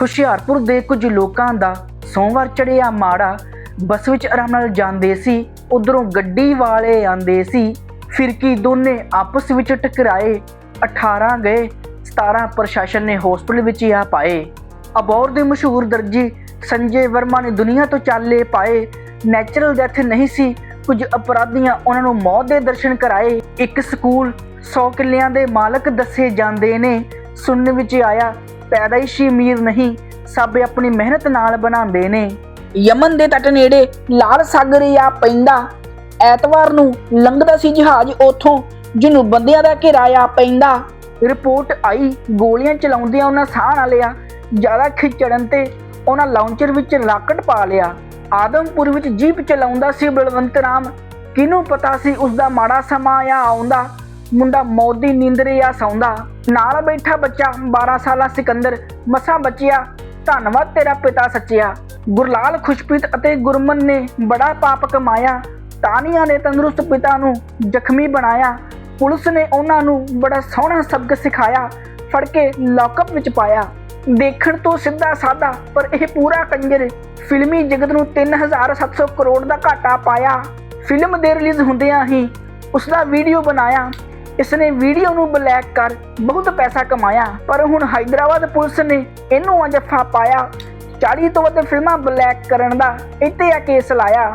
ਹੁਸ਼ਿਆਰਪੁਰ ਦੇ ਕੁਝ ਲੋਕਾਂ ਦਾ ਸੋਮਵਾਰ ਚੜਿਆ ਮਾੜਾ। ਬੱਸ ਵਿੱਚ ਆਰਾਮ ਨਾਲ ਜਾਂਦੇ ਸੀ, ਉਧਰੋਂ ਗੱਡੀ ਵਾਲੇ ਆਂਦੇ ਸੀ। ਫਿਰਕੀ ਦੋਨੇ ਆਪਸ ਵਿੱਚ ਟਕਰਾਏ 18 ਗਏ 17 ਪ੍ਰਸ਼ਾਸਨ ਨੇ ਹਸਪੀਟਲ ਵਿੱਚ ਆ ਪਾਏ। ਅਬੌਰ ਦੇ ਮਸ਼ਹੂਰ ਦਰਜੀ ਸੰਜੇ ਵਰਮਾ ਨੇ ਦੁਨੀਆ ਤੋਂ ਚਾਲੇ ਪਾਏ। ਨੈਚੁਰਲ ਡੈਥ ਨਹੀਂ ਸੀ, ਕੁਝ ਅਪਰਾਧੀਆਂ ਉਹਨਾਂ ਨੂੰ ਮੌਤ ਦੇ ਦਰਸ਼ਨ ਕਰਾਏ। ਇੱਕ ਸਕੂਲ 100 ਕਿੱਲਿਆਂ ਦੇ ਮਾਲਕ ਦੱਸੇ ਜਾਂਦੇ ਨੇ। ਸੁਣਨ ਵਿੱਚ ਆਇਆ ਪੈਦਾਇਸ਼ੀ ਅਮੀਰ ਨਹੀਂ, ਸਭ ਆਪਣੀ ਮਿਹਨਤ ਨਾਲ ਬਣਾਉਂਦੇ ਨੇ। ਯਮਨ ਦੇ ਤੱਟ ਨੇੜੇ ਲਾਲ ਸਾਗਰ ਆ ਪੈਂਦਾ। ਐਤਵਾਰ ਨੂੰ ਲੰਘਦਾ ਸੀ ਜਹਾਜ਼ ਉਥੋਂ, ਜਿਹਨੂੰ ਬੰਦਿਆਂ ਦਾ ਘਿਰਾਇਆ ਪੈਂਦਾ। ਰਿਪੋਰਟ ਆਈ, ਗੋਲੀਆਂ ਚਲਾਉਂਦਿਆਂ ਉਹਨਾਂ ਸਾਹ ਨਾਲ ਲਿਆ। ਜ਼ਿਆਦਾ ਖਿੱਚੜਨ ਤੇ ਉਹਨਾਂ ਲਾਂਚਰ ਵਿੱਚ ਰਾਕਟ ਪਾ ਲਿਆ। ਆਦਮਪੁਰ ਵਿੱਚ ਜੀਪ ਚਲਾਉਂਦਾ ਸੀ ਬਲਵੰਤ ਰਾਮ। ਕਿਹਨੂੰ ਪਤਾ ਸੀ ਉਸ ਦਾ ਮਾੜਾ ਸਮਾਂ ਆ ਆਉਂਦਾ? ਮੁੰਡਾ ਮੌਤ ਦੀ ਨੀਂਦਰੇ ਆ ਸੌਂਦਾ ਨਾਲ ਬੈਠਾ ਬੱਚਾ 12 ਸਾਲਾ ਸਿਕੰਦਰ, ਮਸਾਂ ਬਚਿਆ, ਧੰਨਵਾਦ ਤੇਰਾ ਪਿਤਾ ਸੱਚਿਆ। ਗੁਰਲਾਲ ਖੁਸ਼ਪ੍ਰੀਤ ਅਤੇ ਗੁਰਮਨ ਨੇ ਬੜਾ ਪਾਪ ਕਮਾਇਆ। ਤਾਨੀਆਂ ਨੇ ਤੰਦਰੁਸਤ ਪਿਤਾ ਨੂੰ ਜ਼ਖਮੀ ਬਣਾਇਆ। ਪੁਲਿਸ ਨੇ ਉਹਨਾਂ ਨੂੰ ਬੜਾ ਸੋਹਣਾ ਸਬਕ ਸਿਖਾਇਆ, ਫੜ ਕੇ ਲੌਕਅਪ ਵਿੱਚ ਪਾਇਆ। ਦੇਖਣ ਤੋਂ ਸਿੱਧਾ ਸਾਦਾ, ਪਰ ਇਹ ਪੂਰਾ ਕੰਜਰ ਫਿਲਮੀ ਜਗਤ ਨੂੰ 3700 ਕਰੋੜ ਦਾ ਘਾਟਾ ਪਾਇਆ। ਫਿਲਮ ਦੇ ਰਿਲੀਜ਼ ਹੁੰਦਿਆਂ ਹੀ ਉਸ ਦਾ ਵੀਡੀਓ ਬਣਾਇਆ। ਇਸ ਨੇ ਵੀਡੀਓ ਨੂੰ ਬਲੈਕ ਕਰ ਬਹੁਤ ਪੈਸਾ ਕਮਾਇਆ, ਪਰ ਹੁਣ ਹైదరాబాద్ ਪੁਲਿਸ ਨੇ ਇਹਨੂੰ ਅਜਫਾ ਪਾਇਆ। 40 ਤੋਂ ਵੱਧ ਫਿਲਮਾਂ ਬਲੈਕ ਕਰਨ ਦਾ ਇੱਥੇ ਆ ਕੇਸ ਲਾਇਆ।